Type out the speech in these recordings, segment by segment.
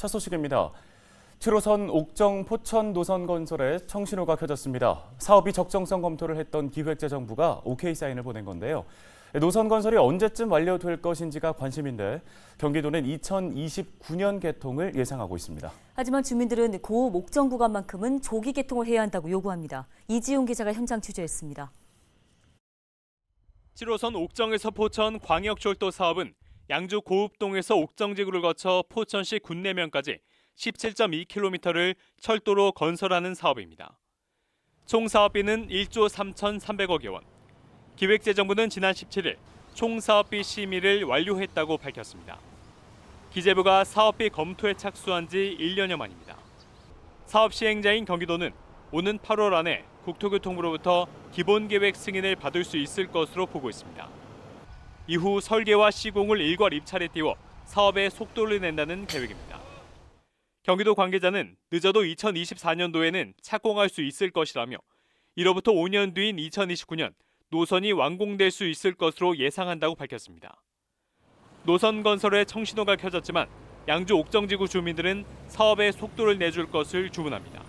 첫 소식입니다. 7호선 옥정 포천 노선 건설에 청신호가 켜졌습니다. 사업이 적정성 검토를 했던 기획재정부가 오케이 사인을 보낸 건데요. 노선 건설이 언제쯤 완료될 것인지가 관심인데 경기도는 2029년 개통을 예상하고 있습니다. 하지만 주민들은 고 목정 구간만큼은 조기 개통을 해야 한다고 요구합니다. 이지용 기자가 현장 취재했습니다. 7호선 옥정에서 포천 광역철도 사업은 양주 고읍동에서 옥정지구를 거쳐 포천시 군내면까지 17.2km를 철도로 건설하는 사업입니다. 총 사업비는 1조 3,300억여 원. 기획재정부는 지난 17일 총 사업비 심의를 완료했다고 밝혔습니다. 기재부가 사업비 검토에 착수한 지 1년여 만입니다. 사업 시행자인 경기도는 오는 8월 안에 국토교통부로부터 기본계획 승인을 받을 수 있을 것으로 보고 있습니다. 이후 설계와 시공을 일괄 입찰에 띄워 사업에 속도를 낸다는 계획입니다. 경기도 관계자는 늦어도 2024년도에는 착공할 수 있을 것이라며 이로부터 5년 뒤인 2029년 노선이 완공될 수 있을 것으로 예상한다고 밝혔습니다. 노선 건설에 청신호가 켜졌지만 양주 옥정지구 주민들은 사업에 속도를 내줄 것을 주문합니다.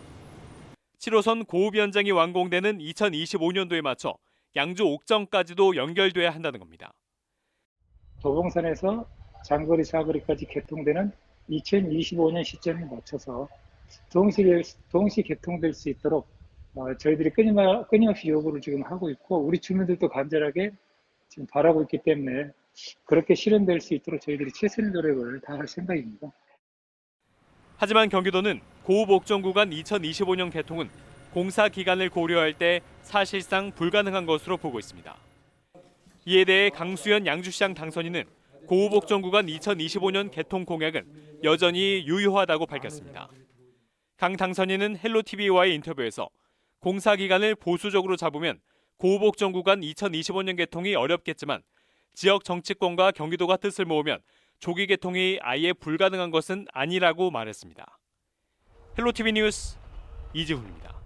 7호선 고읍 연장이 완공되는 2025년도에 맞춰 양주 옥정까지도 연결돼야 한다는 겁니다. 도봉선에서 장거리 사거리까지 개통되는 2025년 시점에 맞춰서 동시, 동시 개통될 수 있도록 어, 저희들이 끊임없이 요구를 지금 하고 있고 우리 주민들도 간절하게 지금 바라고 있기 때문에 그렇게 실현될 수 있도록 저희들이 최선의 노력을 다할 생각입니다. 하지만 경기도는 고읍 옥정 구간 2025년 개통은 공사 기간을 고려할 때 사실상 불가능한 것으로 보고 있습니다. 이에 대해 강수현 양주시장 당선인은 고읍 옥정 구간 2025년 개통 공약은 여전히 유효하다고 밝혔습니다. 강 당선인은 헬로TV와의 인터뷰에서 공사 기간을 보수적으로 잡으면 옥정 구간 2025년 개통이 어렵겠지만 지역 정치권과 경기도가 뜻을 모으면 조기 개통이 아예 불가능한 것은 아니라고 말했습니다. 헬로티비 뉴스 이지훈입니다.